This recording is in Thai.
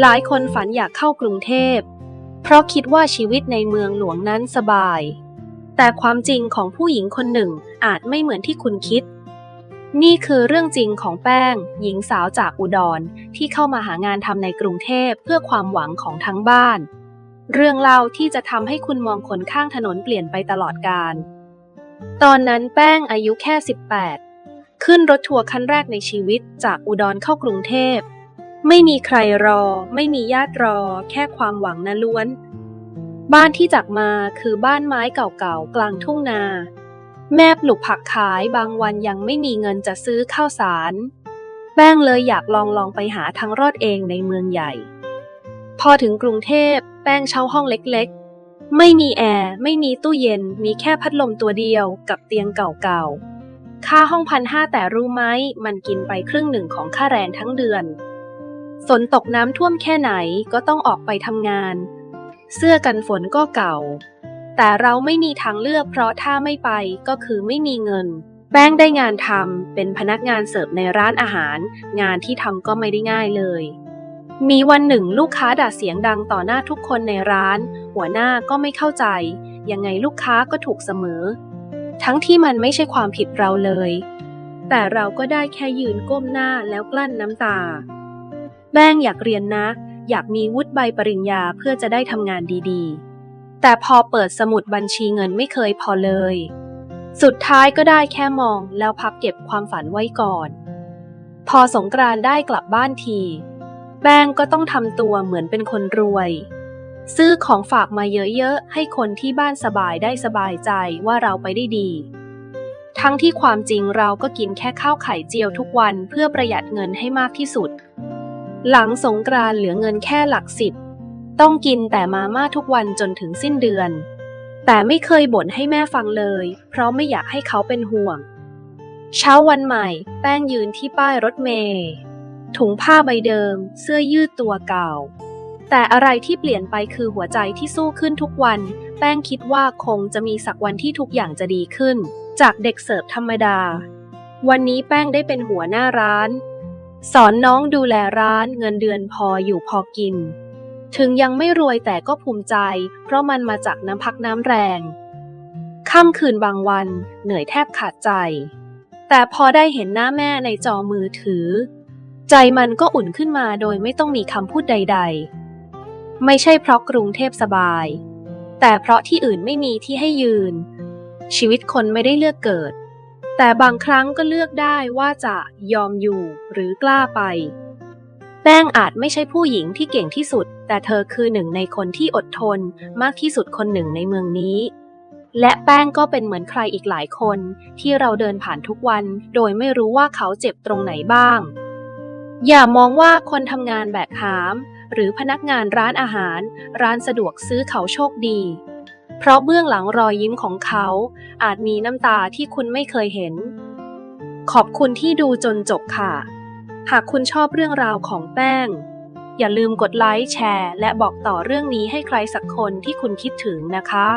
หลายคนฝันอยากเข้ากรุงเทพ เพราะคิดว่าชีวิตในเมืองหลวงนั้นสบาย แต่ความจริงของผู้หญิงคนหนึ่งอาจไม่เหมือนที่คุณคิด นี่คือเรื่องจริงของแป้ง หญิงสาวจากอุดรที่เข้ามาหางานทำในกรุงเทพเพื่อความหวังของทั้งบ้าน เรื่องเล่าที่จะทำให้คุณมองคนข้างถนนเปลี่ยนไปตลอดกาลตอนนั้นแป้งอายุแค่ 18 ขึ้นรถทัวร์คันแรกในชีวิตจากอุดรเข้ากรุงเทพ ไม่มีใครรอ ไม่มีญาติรอ แค่ความหวังนะล้วน บ้านที่จากมาคือบ้านไม้เก่าๆ กลางทุ่งนา แม่ปลูกผักขายบางวันยังไม่มีเงินจะซื้อข้าวสาร แป้งเลยอยากลองลองไปหาทางรอดเองในเมืองใหญ่ พอถึงกรุงเทพแป้งเช่าห้องเล็กๆ ไม่มีแอร์ ไม่มีตู้เย็น มีแค่พัดลมตัวเดียวกับเตียงเก่าๆ ค่าห้องพันห้าแต่รู้ไหมมันกินไปครึ่งหนึ่งของค่าแรงทั้งเดือน ฝนตกน้ำท่วมแค่ไหนก็ต้องออกไปทำงาน เสื้อกันฝนก็เก่า แต่เราไม่มีทางเลือกเพราะถ้าไม่ไปก็คือไม่มีเงิน แป้งได้งานทำเป็นพนักงานเสิร์ฟในร้านอาหาร งานที่ทำก็ไม่ได้ง่ายเลย มีวันหนึ่งลูกค้าด่าเสียงดังต่อหน้าทุกคนในร้าน หัวหน้าก็ไม่เข้าใจ ยังไงลูกค้าก็ถูกเสมอ ทั้งที่มันไม่ใช่ความผิดเราเลย แต่เราก็ได้แค่ยืนก้มหน้าแล้วกลั้นน้ำตา แป้งอยากเรียนนะอยากมีวุฒิใบปริญญาเพื่อจะได้ทำงานดีๆ แต่พอเปิดสมุดบัญชีเงินไม่เคยพอเลย สุดท้ายก็ได้แค่มองแล้วพับเก็บความฝันไว้ก่อน พอสงกรานต์ได้กลับบ้านที แป้งก็ต้องทำตัวเหมือนเป็นคนรวย ซื้อของฝากมาเยอะๆ ให้คนที่บ้านสบายได้สบายใจว่าเราไปได้ดีทั้งที่ความจริงเราก็กินแค่ข้าวไข่เจียวทุกวันเพื่อประหยัดเงินให้มากที่สุด หลังสงกรานเหลือเงินแค่หลักสิบ ต้องกินแต่มาม่าทุกวันจนถึงสิ้นเดือน แต่ไม่เคยบ่นให้แม่ฟังเลย เพราะไม่อยากให้เขาเป็นห่วง เช้าวันใหม่ แป้งยืนที่ป้ายรถเมล์ถุงผ้าใบเดิม เสื้อยืดตัวเก่า แต่อะไรที่เปลี่ยนไปคือหัวใจที่สู้ขึ้นทุกวัน แป้งคิดว่าคงจะมีสักวันที่ทุกอย่างจะดีขึ้น จากเด็กเสิร์ฟธรรมดา วันนี้แป้งได้เป็นหัวหน้าร้าน สอนน้องดูแลร้านเงินเดือนพออยู่พอกิน ถึงยังไม่รวยแต่ก็ภูมิใจ เพราะมันมาจากน้ำพักน้ำแรง ค่ำคืนบางวัน เหนื่อยแทบขาดใจ แต่พอได้เห็นหน้าแม่ในจอมือถือ ใจมันก็อุ่นขึ้นมาโดยไม่ต้องมีคำพูดใด ๆ ไม่ใช่เพราะกรุงเทพสบาย แต่เพราะที่อื่นไม่มีที่ให้ยืน ชีวิตคนไม่ได้เลือกเกิด แต่บางครั้งก็เลือกได้ว่าจะยอมอยู่หรือกล้าไป แป้งอาจไม่ใช่ผู้หญิงที่เก่งที่สุด แต่เธอคือหนึ่งในคนที่อดทนมากที่สุดคนหนึ่งในเมืองนี้ และแป้งก็เป็นเหมือนใครอีกหลายคน ที่เราเดินผ่านทุกวัน โดยไม่รู้ว่าเขาเจ็บตรงไหนบ้าง อย่ามองว่าคนทำงานแบกหาม หรือพนักงานร้านอาหาร ร้านสะดวกซื้อเขาโชคดี เพราะเบื้องหลังรอยยิ้มของเขา อาจมีน้ำตาที่คุณไม่เคยเห็น ขอบคุณที่ดูจนจบค่ะ หากคุณชอบเรื่องราวของแป้ง อย่าลืมกดไลค์แชร์ และบอกต่อเรื่องนี้ให้ใครสักคนที่คุณคิดถึงนะคะ